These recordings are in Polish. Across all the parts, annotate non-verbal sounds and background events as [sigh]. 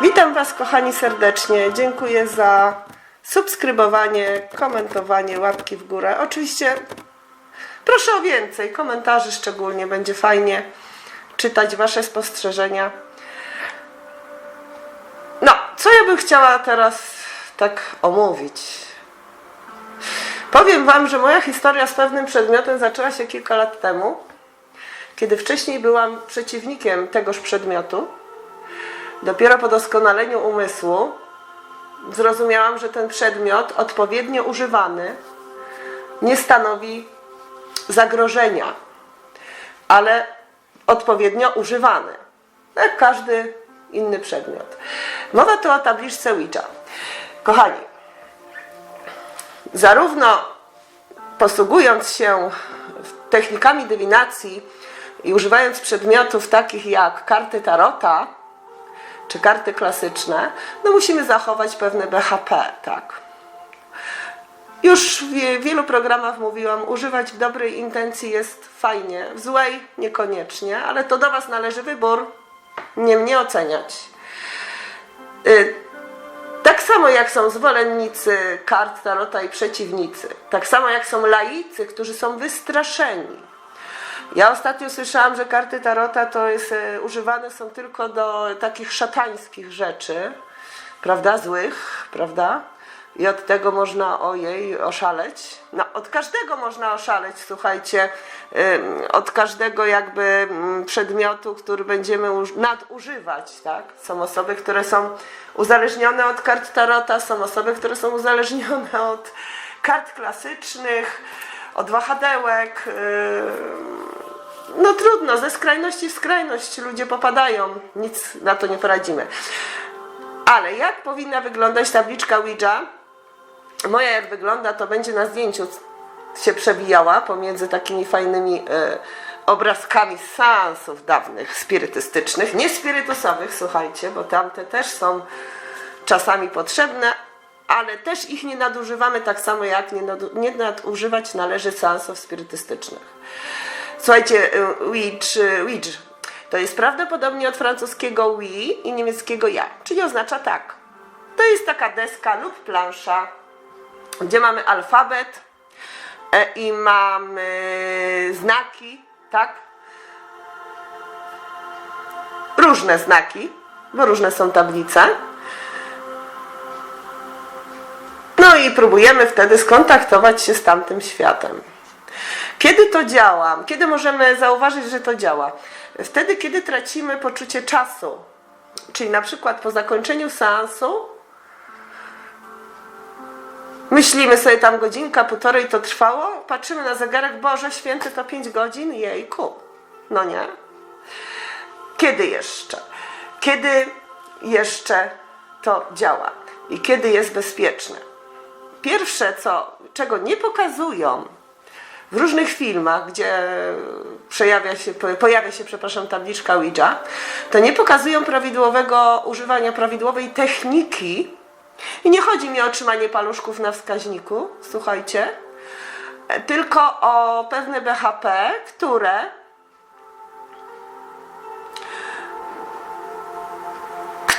Witam Was, kochani, serdecznie. Dziękuję za subskrybowanie, komentowanie, łapki w górę. Oczywiście proszę o więcej komentarzy, szczególnie będzie fajnie czytać Wasze spostrzeżenia. No, co ja bym chciała teraz tak omówić? Powiem Wam, że moja historia z pewnym przedmiotem zaczęła się kilka lat temu, kiedy wcześniej byłam przeciwnikiem tegoż przedmiotu. Dopiero po doskonaleniu umysłu zrozumiałam, że ten przedmiot odpowiednio używany nie stanowi zagrożenia, ale odpowiednio używany, jak każdy inny przedmiot. Mowa tu o tabliczce Ouija. Kochani, zarówno posługując się technikami dywinacji i używając przedmiotów takich jak karty tarota czy karty klasyczne, no musimy zachować pewne BHP, tak. Już w wie- wielu programach mówiłam, używać w dobrej intencji jest fajnie, w złej niekoniecznie, ale to do Was należy wybór, nie mnie oceniać. Y, tak samo jak są zwolennicy kart tarota i przeciwnicy, tak samo jak są laicy, którzy są wystraszeni. Ja ostatnio słyszałam, że karty tarota to jest, e, używane są tylko do takich szatańskich rzeczy, prawda, złych, prawda? I od tego można ojej oszaleć. No, od każdego można oszaleć, słuchajcie, od każdego jakby mm, przedmiotu, który będziemy uż- nadużywać, tak? Są osoby, które są uzależnione od kart tarota, są osoby, które są uzależnione od kart klasycznych, od wahadełek. Yy, no trudno, ze skrajności w skrajność ludzie popadają, nic na to nie poradzimy. Ale jak powinna wyglądać tabliczka Ouija? Moja jak wygląda, to będzie na zdjęciu się przewijała pomiędzy takimi fajnymi e, obrazkami seansów dawnych, spirytystycznych, nie spirytusowych, słuchajcie, bo tamte też są czasami potrzebne, ale też ich nie nadużywamy tak samo jak nie nadużywać należy seansów spirytystycznych. Słuchajcie, y, Ouija, Ouija to jest prawdopodobnie od francuskiego oui i niemieckiego ja, czyli oznacza tak. To jest taka deska lub plansza, gdzie mamy alfabet e, i mamy znaki, tak? Różne znaki, bo różne są tablice. No i próbujemy wtedy skontaktować się z tamtym światem. Kiedy to działa? Kiedy możemy zauważyć, że to działa? Wtedy, kiedy tracimy poczucie czasu. Czyli na przykład po zakończeniu seansu myślimy sobie tam godzinka, półtorej to trwało, patrzymy na zegarek, Boże Święty to 5 godzin, jejku. No nie? Kiedy jeszcze? Kiedy jeszcze to działa? I kiedy jest bezpieczne? Pierwsze, co, czego nie pokazują w różnych filmach, gdzie przejawia się, pojawia się, przepraszam, tabliczka Ouija, to nie pokazują prawidłowego używania prawidłowej techniki. I nie chodzi mi o trzymanie paluszków na wskaźniku, słuchajcie, tylko o pewne BHP, które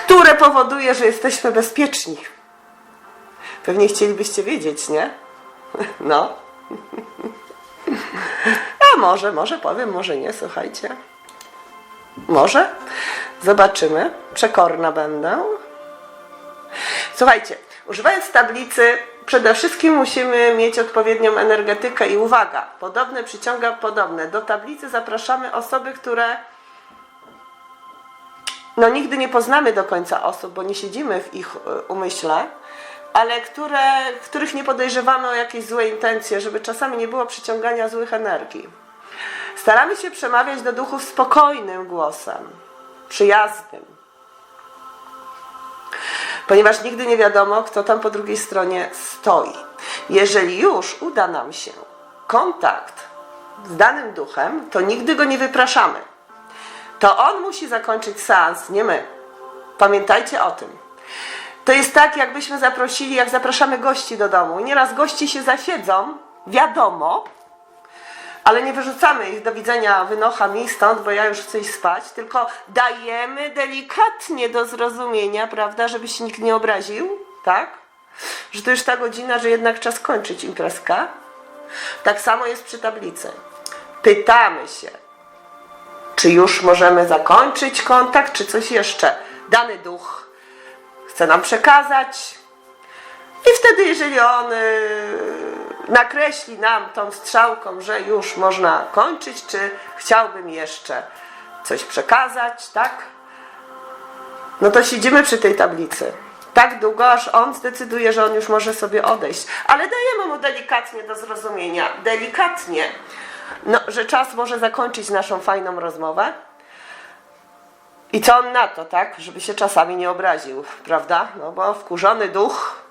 które powoduje, że jesteśmy bezpieczni. Pewnie chcielibyście wiedzieć, nie? [laughs] No. [laughs] A może, może powiem, może nie, słuchajcie. Może? Zobaczymy. Przekorna będę. Słuchajcie, używając tablicy, przede wszystkim musimy mieć odpowiednią energetykę i uwaga, podobne przyciąga podobne. Do tablicy zapraszamy osoby, które no nigdy nie poznamy do końca osób, bo nie siedzimy w ich e, umyśle, ale które, których nie podejrzewamy o jakieś złe intencje, żeby czasami nie było przyciągania złych energii. Staramy się przemawiać do duchów spokojnym głosem, przyjaznym, ponieważ nigdy nie wiadomo, kto tam po drugiej stronie stoi. Jeżeli już uda nam się kontakt z danym duchem, to nigdy go nie wypraszamy. To on musi zakończyć seans, nie my. Pamiętajcie o tym. To jest tak, jakbyśmy zaprosili, jak zapraszamy gości do domu. Nieraz gości się zasiedzą, wiadomo, Ale nie wyrzucamy ich do widzenia, wynocha mi stąd, bo ja już chcę iść spać, tylko dajemy delikatnie do zrozumienia, prawda, żeby się nikt nie obraził, tak? Że to już ta godzina, że jednak czas kończyć imprezkę. Tak samo jest przy tablicy. Pytamy się, czy już możemy zakończyć kontakt, czy coś jeszcze. Dany duch chce nam przekazać. I wtedy, jeżeli on y, nakreśli nam tą strzałką, że już można kończyć, czy chciałbym jeszcze coś przekazać, tak? No to siedzimy przy tej tablicy. Tak długo, aż on zdecyduje, że on już może sobie odejść. Ale dajemy mu delikatnie do zrozumienia. Delikatnie. No, że czas może zakończyć naszą fajną rozmowę. I co on na to, tak? Żeby się czasami nie obraził, prawda? No bo wkurzony duch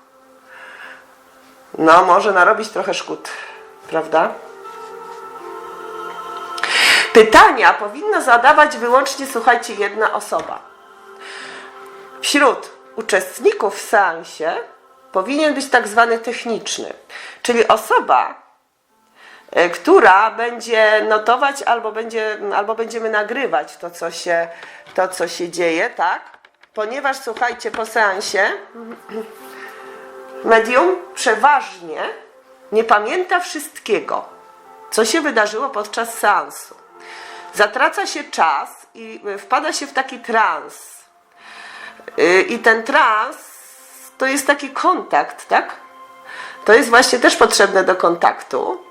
no może narobić trochę szkód, prawda? Pytania powinno zadawać wyłącznie, słuchajcie, jedna osoba. Wśród uczestników w seansie powinien być tak zwany techniczny, czyli osoba, która będzie notować albo, będzie, albo będziemy nagrywać to co, się, to, co się dzieje, tak? Ponieważ słuchajcie, po seansie medium przeważnie nie pamięta wszystkiego, co się wydarzyło podczas seansu. Zatraca się czas i y, wpada się w taki trans. Y, I ten trans to jest taki kontakt, tak? To jest właśnie też potrzebne do kontaktu.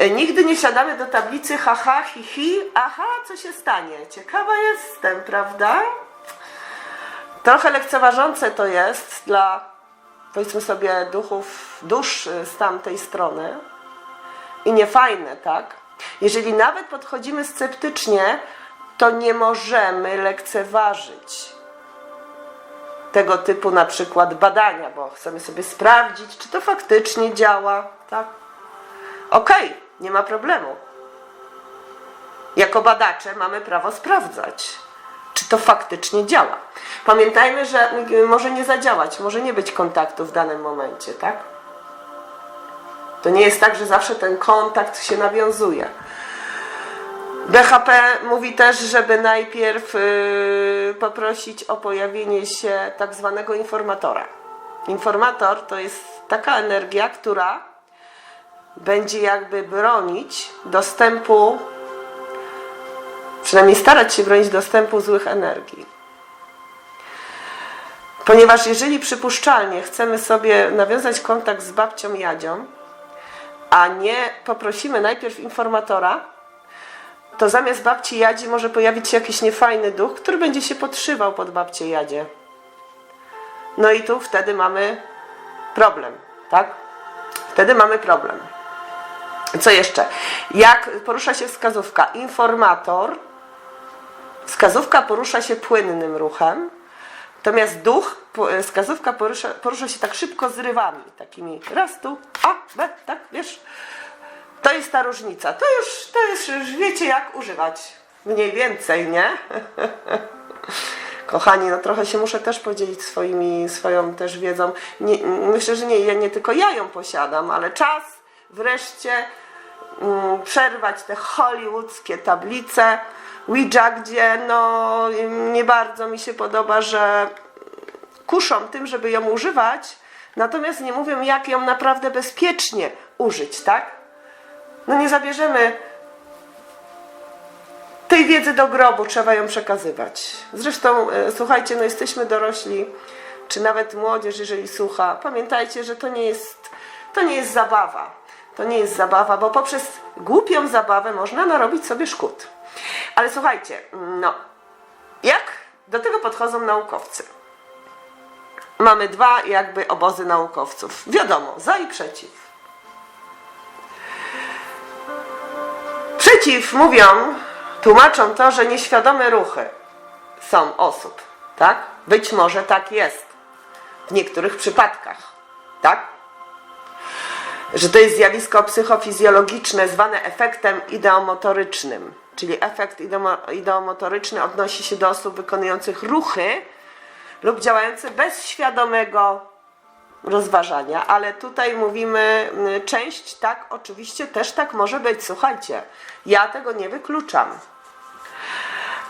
Y, Nigdy nie siadamy do tablicy haha, hi, hi, aha, co się stanie? Ciekawa jestem, prawda? Trochę lekceważące to jest dla, powiedzmy sobie, duchów, dusz y, z tamtej strony i niefajne, tak? Jeżeli nawet podchodzimy sceptycznie, to nie możemy lekceważyć tego typu na przykład badania, bo chcemy sobie sprawdzić, czy to faktycznie działa, tak? Okej, nie ma problemu. Jako badacze mamy prawo sprawdzać, czy to faktycznie działa. Pamiętajmy, że y, może nie zadziałać, może nie być kontaktu w danym momencie, tak? To nie jest tak, że zawsze ten kontakt się nawiązuje. BHP mówi też, żeby najpierw yy, poprosić o pojawienie się tak zwanego informatora. Informator to jest taka energia, która będzie jakby bronić dostępu, przynajmniej starać się bronić dostępu złych energii. Ponieważ jeżeli przypuszczalnie chcemy sobie nawiązać kontakt z babcią Jadzią, a nie poprosimy najpierw informatora, to zamiast babci Jadzi może pojawić się jakiś niefajny duch, który będzie się podszywał pod babcię Jadzie. No i tu wtedy mamy problem, tak? Wtedy mamy problem. Co jeszcze? Jak porusza się wskazówka? Informator, wskazówka porusza się płynnym ruchem, natomiast duch, wskazówka porusza, porusza się tak szybko zrywami, takimi raz tu, a, b, tak, wiesz? To jest ta różnica. To już, to już wiecie jak używać. Mniej więcej, nie? [laughs] Kochani, no trochę się muszę też podzielić swoimi, swoją też wiedzą. Nie, myślę, że nie, ja, nie tylko ja ją posiadam, ale czas wreszcie przerwać te hollywoodzkie tablice Ouija, gdzie no nie bardzo mi się podoba, że kuszą tym, żeby ją używać, natomiast nie mówią jak ją naprawdę bezpiecznie użyć, tak? No nie zabierzemy tej wiedzy do grobu, trzeba ją przekazywać. Zresztą, e, słuchajcie, no jesteśmy dorośli, czy nawet młodzież, jeżeli słucha, pamiętajcie, że to nie jest, to nie jest zabawa. To nie jest zabawa, bo poprzez głupią zabawę można narobić sobie szkód. Ale słuchajcie, no, jak do tego podchodzą naukowcy? Mamy dwa jakby obozy naukowców. Wiadomo, za i przeciw. Przeciw mówią, tłumaczą to, że nieświadome ruchy są osób, tak? Być może tak jest w niektórych przypadkach, tak? Że to jest zjawisko psychofizjologiczne zwane efektem ideomotorycznym, czyli efekt ideomo- ideomotoryczny odnosi się do osób wykonujących ruchy lub działających bez świadomego rozważania, ale tutaj mówimy część tak, oczywiście też tak może być. Słuchajcie, ja tego nie wykluczam.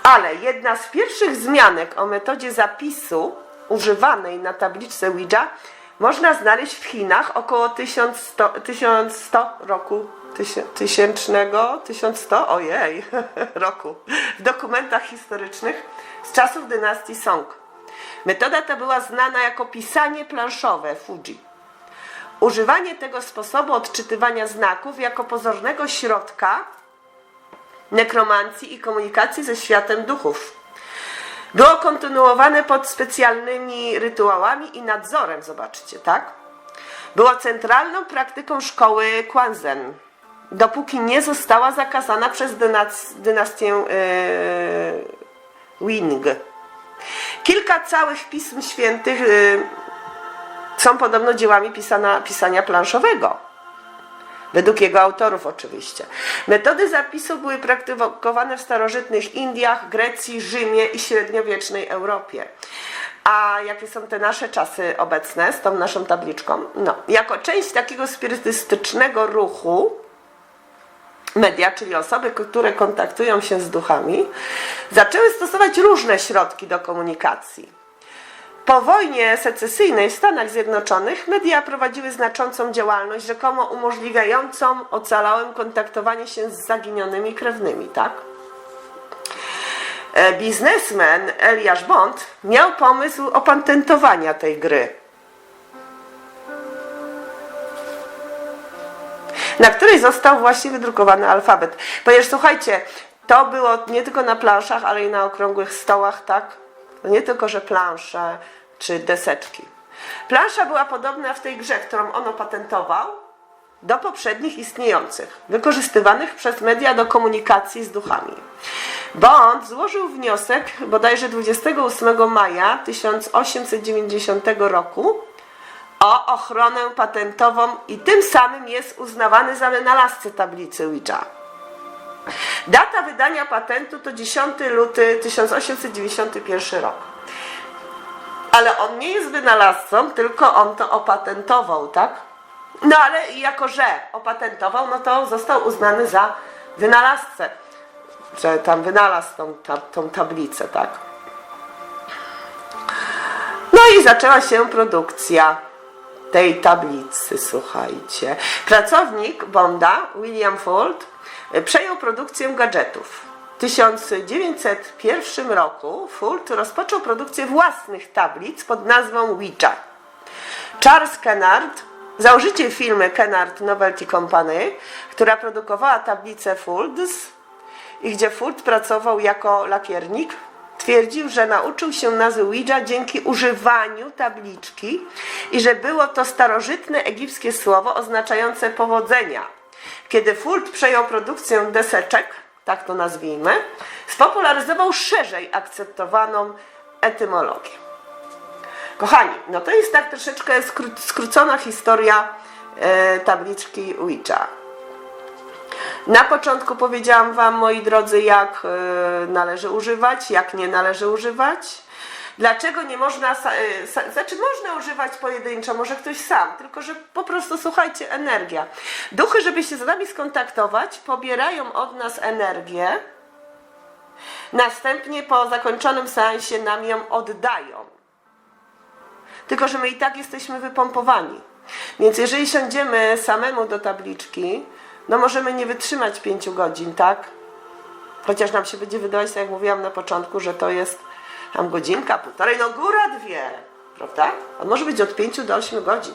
Ale jedna z pierwszych zmianek o metodzie zapisu używanej na tabliczce Ouija można znaleźć w Chinach około 1100, 1100 roku tysię- tysięcznego, 1100, ojej, [laughs] roku, w dokumentach historycznych z czasów dynastii Song. Metoda ta była znana jako pisanie planszowe Fuji. Używanie tego sposobu odczytywania znaków jako pozornego środka nekromancji i komunikacji ze światem duchów. Było kontynuowane pod specjalnymi rytuałami i nadzorem, zobaczcie, tak? Było centralną praktyką szkoły Kwanzen, dopóki nie została zakazana przez dynas- dynastię yy, Wing. Kilka całych pism świętych yy, są podobno dziełami pisana, pisania planszowego. Według jego autorów oczywiście. Metody zapisu były praktykowane w starożytnych Indiach, Grecji, Rzymie i średniowiecznej Europie. A jakie są te nasze czasy obecne z tą naszą tabliczką? No, jako część takiego spirytystycznego ruchu, media, czyli osoby, które kontaktują się z duchami, zaczęły stosować różne środki do komunikacji. Po wojnie secesyjnej w Stanach Zjednoczonych media prowadziły znaczącą działalność, rzekomo umożliwiającą ocalałym kontaktowanie się z zaginionymi krewnymi, tak? E, Biznesmen Eliasz Bond miał pomysł opatentowania tej gry. na której został właśnie wydrukowany alfabet. Ponieważ słuchajcie, to było nie tylko na planszach, ale i na okrągłych stołach, tak? To nie tylko, że plansze czy deseczki. Plansza była podobna w tej grze, którą on opatentował, do poprzednich istniejących, wykorzystywanych przez media do komunikacji z duchami. Bond złożył wniosek bodajże 28 maja 1890 roku o ochronę patentową i tym samym jest uznawany za wynalazcę tablicy Ouija. Data wydania patentu to 10 luty 1891 rok. Ale on nie jest wynalazcą, tylko on to opatentował, tak? No ale jako, że opatentował, no to został uznany za wynalazcę. Że tam wynalazł tą, ta, tą tablicę, tak? No i zaczęła się produkcja tej tablicy, słuchajcie. Pracownik Bonda, William Ford, przejął produkcję gadżetów. W 1901 roku Ford rozpoczął produkcję własnych tablic pod nazwą Ouija. Charles Kennard, założyciel firmy Kennard Novelty Company, która produkowała tablicę Folds i gdzie Ford pracował jako lakiernik, twierdził, że nauczył się nazwy Ouija dzięki używaniu tabliczki i że było to starożytne egipskie słowo oznaczające powodzenia. Kiedy Furt przejął produkcję deseczek, tak to nazwijmy, spopularyzował szerzej akceptowaną etymologię. Kochani, no to jest tak troszeczkę skró- skrócona historia e, tabliczki Ouija. Na początku powiedziałam Wam, moi drodzy, jak e, należy używać, jak nie należy używać. Dlaczego nie można, sa- znaczy można używać pojedynczo, może ktoś sam, tylko że po prostu słuchajcie, energia. Duchy, żeby się z nami skontaktować, pobierają od nas energię, następnie po zakończonym seansie nam ją oddają. Tylko, że my i tak jesteśmy wypompowani. Więc jeżeli siądziemy samemu do tabliczki, no możemy nie wytrzymać pięciu godzin, tak? Chociaż nam się będzie wydawać, tak jak mówiłam na początku, że to jest tam godzinka, półtorej, no góra dwie, prawda? On może być od pięciu do ośmiu godzin.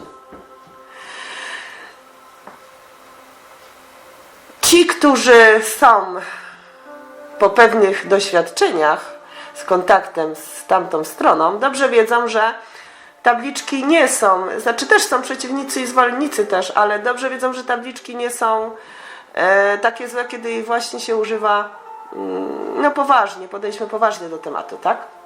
Ci, którzy są po pewnych doświadczeniach z kontaktem z tamtą stroną, dobrze wiedzą, że tabliczki nie są, znaczy też są przeciwnicy i zwolennicy też, ale dobrze wiedzą, że tabliczki nie są e, takie złe, kiedy właśnie się używa mm, no poważnie, podejdźmy poważnie do tematu, tak?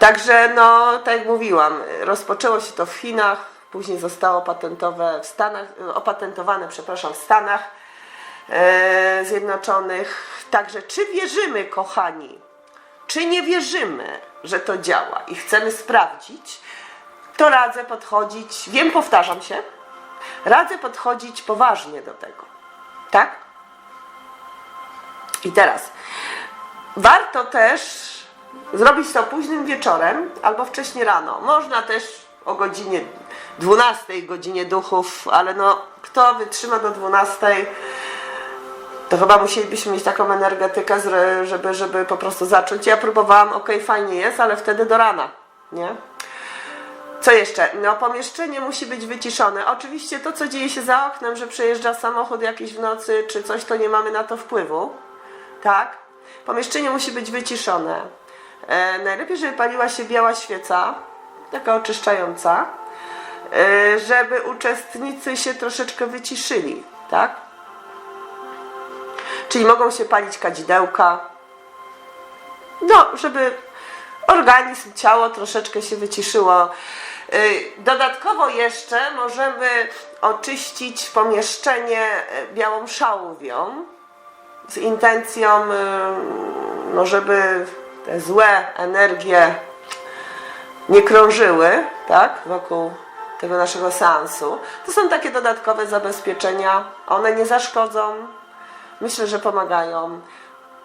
Także, no, tak jak mówiłam, rozpoczęło się to w Chinach, później zostało patentowe w Stanach, opatentowane, przepraszam, w Stanach e, Zjednoczonych. Także, czy wierzymy, kochani, czy nie wierzymy, że to działa i chcemy sprawdzić, to radzę podchodzić, wiem, powtarzam się, radzę podchodzić poważnie do tego. Tak? I teraz warto też zrobić to późnym wieczorem albo wcześnie rano. Można też o godzinie 12 godzinie duchów, ale no kto wytrzyma do 12 to chyba musielibyśmy mieć taką energetykę, żeby, żeby po prostu zacząć. Ja próbowałam, ok, fajnie jest, ale wtedy do rana, nie? Co jeszcze? No, pomieszczenie musi być wyciszone. Oczywiście to, co dzieje się za oknem, że przejeżdża samochód jakiś w nocy czy coś, to nie mamy na to wpływu. Tak? Pomieszczenie musi być wyciszone. E, najlepiej, żeby paliła się biała świeca, taka oczyszczająca, e, żeby uczestnicy się troszeczkę wyciszyli. Tak? Czyli mogą się palić kadzidełka. No, żeby organizm, ciało troszeczkę się wyciszyło. Y, Dodatkowo jeszcze możemy oczyścić pomieszczenie y, białą szałwią z intencją, y, no żeby te złe energie nie krążyły, tak, wokół tego naszego seansu. To są takie dodatkowe zabezpieczenia. One nie zaszkodzą. Myślę, że pomagają.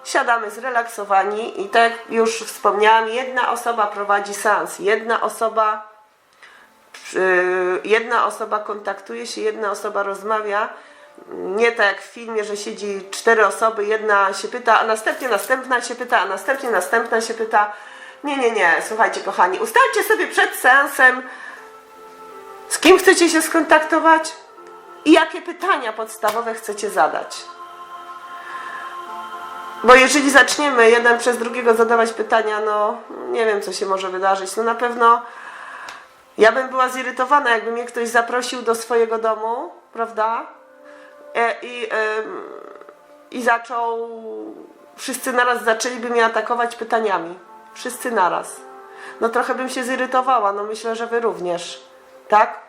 Siadamy zrelaksowani i tak jak już wspomniałam, jedna osoba prowadzi seans, jedna osoba, yy, jedna osoba kontaktuje się, jedna osoba rozmawia. Nie tak jak w filmie, że siedzi cztery osoby, jedna się pyta, a następnie następna się pyta, a następnie następna się pyta. Nie, nie, nie, słuchajcie kochani, ustalcie sobie przed seansem, z kim chcecie się skontaktować i jakie pytania podstawowe chcecie zadać. Bo jeżeli zaczniemy jeden przez drugiego zadawać pytania, no nie wiem, co się może wydarzyć. No na pewno ja bym była zirytowana, jakby mnie ktoś zaprosił do swojego domu, prawda? E, I, i zaczął, wszyscy naraz zaczęliby mnie atakować pytaniami. Wszyscy naraz. No trochę bym się zirytowała, no myślę, że wy również. Tak?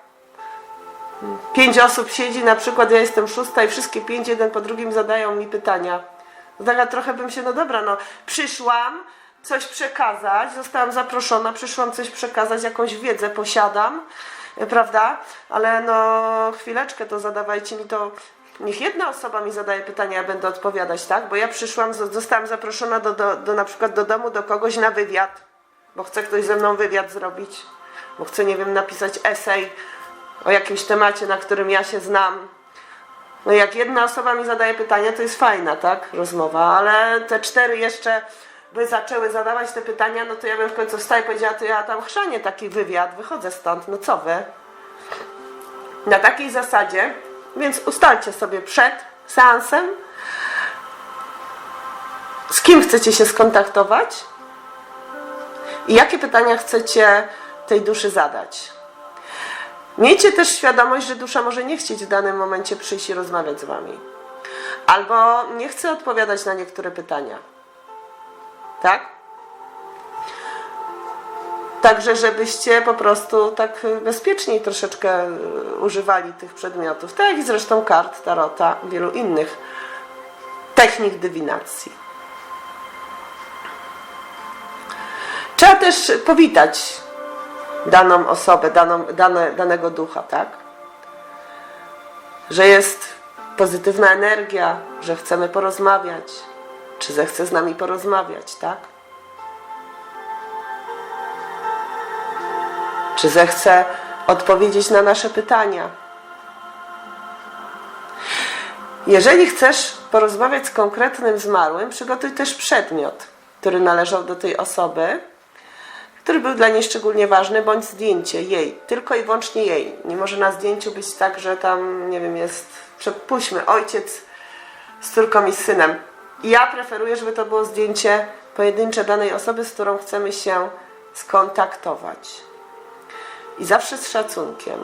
Pięć osób siedzi, na przykład ja jestem szósta i wszystkie pięć jeden po drugim zadają mi pytania. Taka trochę bym się, no dobra, no przyszłam coś przekazać, zostałam zaproszona, przyszłam coś przekazać, jakąś wiedzę posiadam, e, prawda? Ale no chwileczkę to zadawajcie mi to, niech jedna osoba mi zadaje pytania, ja będę odpowiadać, tak? Bo ja przyszłam, zo- zostałam zaproszona do, do, do na przykład do domu, do kogoś na wywiad, bo chce ktoś ze mną wywiad zrobić, bo chce, nie wiem, napisać esej o jakimś temacie, na którym ja się znam, no jak jedna osoba mi zadaje pytania, to jest fajna, tak, rozmowa, ale te cztery jeszcze by zaczęły zadawać te pytania, no to ja bym w końcu wstała i powiedziała, to ja tam chrzanię taki wywiad, wychodzę stąd, no co wy? Na takiej zasadzie, więc ustalcie sobie przed seansem, z kim chcecie się skontaktować i jakie pytania chcecie tej duszy zadać. Miejcie też świadomość, że dusza może nie chcieć w danym momencie przyjść i rozmawiać z wami. Albo nie chce odpowiadać na niektóre pytania. Tak? Także, żebyście po prostu tak bezpieczniej troszeczkę e, używali tych przedmiotów. Tak jak i zresztą kart, tarota, wielu innych technik dywinacji. Trzeba też powitać daną osobę, daną, dane, danego ducha, tak? Że jest pozytywna energia, że chcemy porozmawiać, czy zechce z nami porozmawiać, tak? Czy zechce odpowiedzieć na nasze pytania? Jeżeli chcesz porozmawiać z konkretnym zmarłym, przygotuj też przedmiot, który należał do tej osoby, który był dla niej szczególnie ważny, bądź zdjęcie jej, tylko i wyłącznie jej. Nie może na zdjęciu być tak, że tam, nie wiem, jest, przepuśćmy, ojciec z córką i z synem. Ja preferuję, żeby to było zdjęcie pojedyncze danej osoby, z którą chcemy się skontaktować. I zawsze z szacunkiem.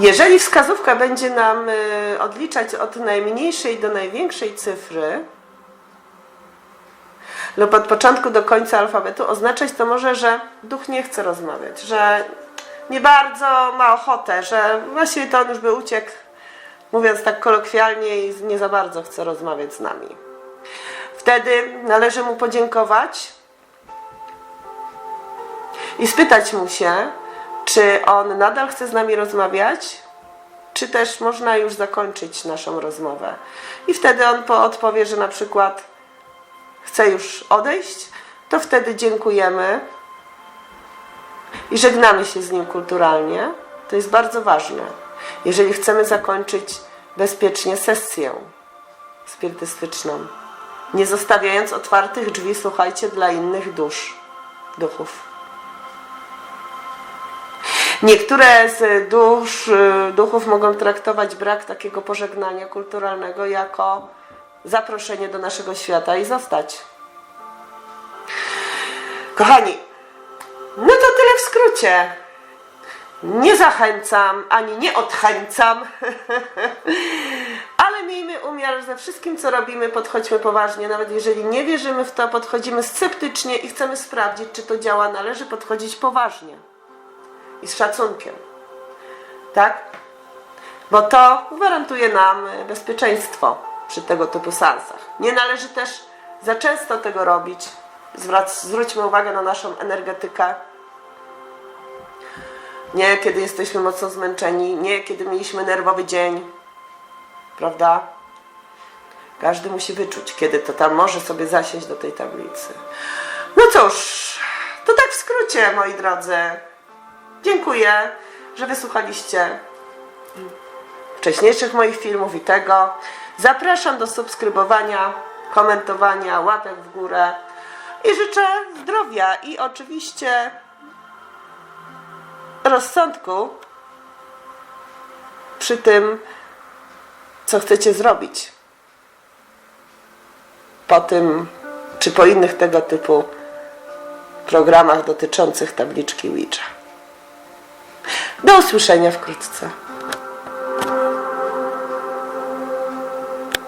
Jeżeli wskazówka będzie nam y, odliczać od najmniejszej do największej cyfry, lub od początku do końca alfabetu, oznaczać to może, że duch nie chce rozmawiać, że nie bardzo ma ochotę, że właściwie to on już by uciekł, mówiąc tak kolokwialnie, i nie za bardzo chce rozmawiać z nami. Wtedy należy mu podziękować i spytać mu się, czy on nadal chce z nami rozmawiać, czy też można już zakończyć naszą rozmowę. I wtedy on po odpowie, że na przykład chce już odejść, to wtedy dziękujemy i żegnamy się z nim kulturalnie. To jest bardzo ważne. Jeżeli chcemy zakończyć bezpiecznie sesję spirytystyczną, nie zostawiając otwartych drzwi, słuchajcie, dla innych dusz, duchów. Niektóre z dusz, y, duchów mogą traktować brak takiego pożegnania kulturalnego jako zaproszenie do naszego świata i zostać. Kochani, no to tyle w skrócie. Nie zachęcam, ani nie odchęcam, [laughs] ale miejmy umiar ze wszystkim, co robimy, podchodźmy poważnie. Nawet jeżeli nie wierzymy w to, podchodzimy sceptycznie i chcemy sprawdzić, czy to działa, należy podchodzić poważnie i z szacunkiem. Tak? Bo to gwarantuje nam e, bezpieczeństwo przy tego typu seansach. Nie należy też za często tego robić. Zwróćmy uwagę na naszą energetykę. Nie kiedy jesteśmy mocno zmęczeni, nie kiedy mieliśmy nerwowy dzień. Prawda? Każdy musi wyczuć, kiedy to tam może sobie zasiąść do tej tablicy. No cóż, to tak w skrócie, moi drodzy. Dziękuję, że wysłuchaliście wcześniejszych moich filmów i tego. Zapraszam do subskrybowania, komentowania, łapek w górę i życzę zdrowia i oczywiście rozsądku przy tym, co chcecie zrobić. Po tym, czy po innych tego typu programach dotyczących tabliczki Ouija. Do usłyszenia wkrótce.